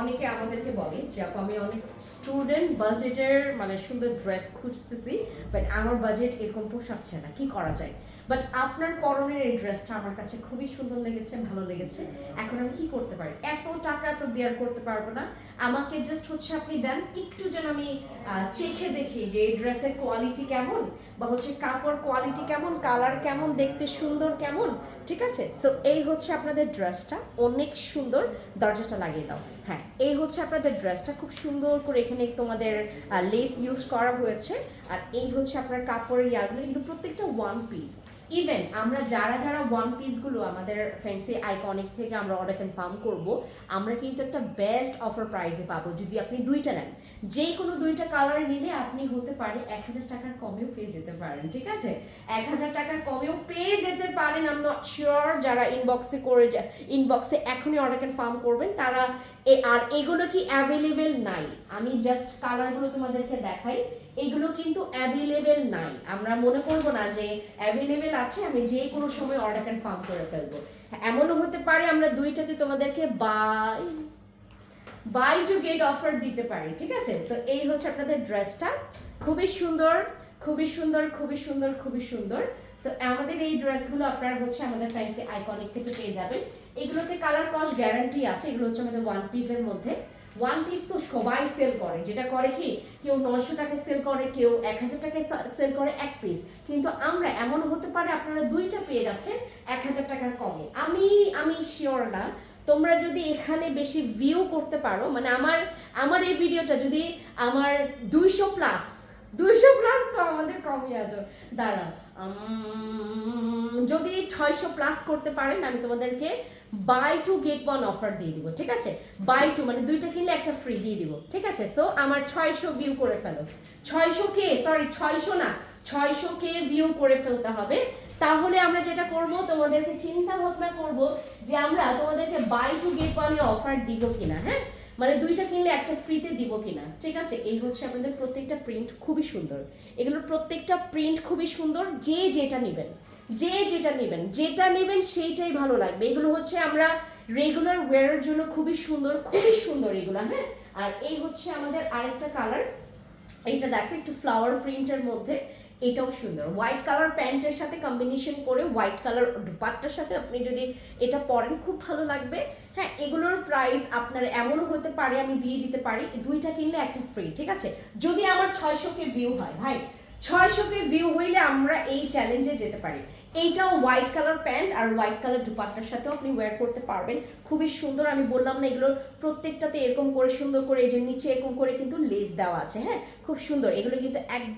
অনেকে আমাদেরকে বলে যে, আপু, আমি অনেক স্টুডেন্ট বাজেটের মানে সুন্দর ড্রেস খুঁজতেছি বাট আমার বাজেট এরকম পোষাচ্ছে না কি করা যায়? বাট আপনার পরনের এই ড্রেসটা আমার কাছে খুবই সুন্দর লেগেছে, ভালো লেগেছে। এখন আমি কি করতে পারি? এত টাকা তো বিয়ার করতে পারব না। আমাকে জাস্ট হচ্ছে আপনি দেন, একটু যেন আমি চেখে দেখি যে এই ড্রেসের কোয়ালিটি কেমন, বা হচ্ছে কাপড় কোয়ালিটি কেমন কালার কেমন, দেখতে সুন্দর কেমন, ঠিক আছে? সো এই হচ্ছে আপনাদের ড্রেসটা অনেক সুন্দর। দরজাটা লাগিয়ে দাও। হ্যাঁ। এই হচ্ছে আপনাদের ড্রেসটা খুব সুন্দর করে এখানে তোমাদের লেস ইউজ করা হয়েছে। আর এই হচ্ছে আপনার কাপড়ের ইয়াগুলো। এগুলো প্রত্যেকটা ওয়ান পিস ইভেন আমরা যারা যারা ওয়ান পিসগুলো আমাদের ফ্যান্সি আইকনিক থেকে আমরা অর্ডার কনফার্ম করব, আমরা কিন্তু একটা বেস্ট অফার প্রাইসে পাবো যদি আপনি দুইটা নেন। যে কোনো দুইটা কালার নিলে আপনি হতে পারে এক হাজার টাকার কমেও পেয়ে যেতে পারেন, ঠিক আছে? এক হাজার টাকার কমেও পেয়ে যেতে পারেন আমি নট শিওর যারা ইনবক্সে করে ইনবক্সে এখনই অর্ডার কনফার্ম করবেন, তারা আর এগুলো কি অ্যাভেলেবেল নাই? আমি জাস্ট কালারগুলো তোমাদেরকে দেখাই, এগুলো কিন্তু অ্যাভেলেবেল নাই। আমরা মনে করব না যে অ্যাভেলেবেল আছে, আমি যে কোনো সময় অর্ডার কনফার্ম করে ফেলব। এমনও হতে পারে আমরা দুইটাতে তোমাদেরকে buy buy two get offer দিতে পারি, ঠিক আছে? সো এই হচ্ছে আপনাদের ড্রেসটা খুবই সুন্দর খুবই সুন্দর খুবই সুন্দর খুবই সুন্দর। সো আমাদের এই ড্রেসগুলো আপনারা হচ্ছে আমাদের ফ্যান্সি আইকনিক থেকে পেয়ে যাবেন। এগুলোতে কালার কস্ট গ্যারান্টি আছে, এগুলো হচ্ছে আমাদের ওয়ান পিসের মধ্যে। ওয়ান পিস তো সবাই সেল করে। যেটা করে কি, কেউ নশো টাকা সেল করে, কেউ এক হাজার টাকায় সেল করে এক পিস কিন্তু আমরা এমন হতে পারে আপনারা দুইটা পেয়ে যাচ্ছেন এক হাজার টাকার কমে। আমি আমি শিওর না। তোমরা যদি এখানে বেশি ভিউ করতে পারো মানে আমার আমার এই ভিডিওটা যদি আমার দুইশো প্লাস আমাদের কমই আছে দাঁড়া যদি ছয়শো প্লাস করতে পারেন, আমি তোমাদেরকে buy two get one offer দিয়ে দিব, ঠিক আছে? বাই টু মানে দুইটা কিনলে একটা ফ্রি দিয়ে দিব, ঠিক আছে? সো আমার ছয়শো ভিউ করে ফেলো। ছয়শো কে? সরি ছয়শো না, ছয়শো কে ভিউ করে ফেলতে হবে। তাহলে আমরা যেটা করব, তোমাদেরকে চিন্তা ভাবনা করব যে আমরা তোমাদেরকে buy two get one offer দিব কিনা হ্যাঁ? মানে দুইটা কিনলে একটা ফ্রিতে দিব কিনা? ঠিক আছে? এই হচ্ছে আমাদের প্রত্যেকটা প্রিন্ট খুবই সুন্দর। এগুলোর প্রত্যেকটা প্রিন্ট খুবই সুন্দর, যে যেটা নেবেন। যে যেটা নেবেন যেটা নেবেন সেইটাই ভালো লাগবে। এগুলো হচ্ছে আমরা রেগুলার ওয়ারের জন্য খুবই সুন্দর খুবই সুন্দর এগুলো হ্যাঁ? আর এই হচ্ছে আমাদের আরেকটা কালার এইটা দেখো, একটু ফ্লাওয়ার প্রিন্টের মধ্যে, এটাও সুন্দর। হোয়াইট কালার প্যান্টের সাথে কম্বিনেশন করে হোয়াইট কালার দুপাট্টার সাথে আপনি যদি এটা পরেন, খুব ভালো লাগবে। হ্যাঁ এগুলোর প্রাইস আপনার এমনও হতে পারে, আমি দিয়ে দিতে পারি। দুইটা কিনলে একটা ফ্রি ঠিক আছে? যদি আমার ছয়শো কে ভিউ হয়, ভাই ছয়শো কে ভিউ হইলে আমরা এই চ্যালেঞ্জে যেতে পারি। এইটাও হোয়াইট কালার প্যান্ট আর হোয়াইট কালার দুপাট্টার সাথেও আপনি ওয়্যার করতে পারবেন। খুবই সুন্দর, আমি বললাম না এগুলোর প্রত্যেকটাতে এরকম করে সুন্দর করে এই যে নিচে এরকম করে কিন্তু লেস দেওয়া আছে হ্যাঁ? খুব সুন্দর, এগুলো কিন্তু একদম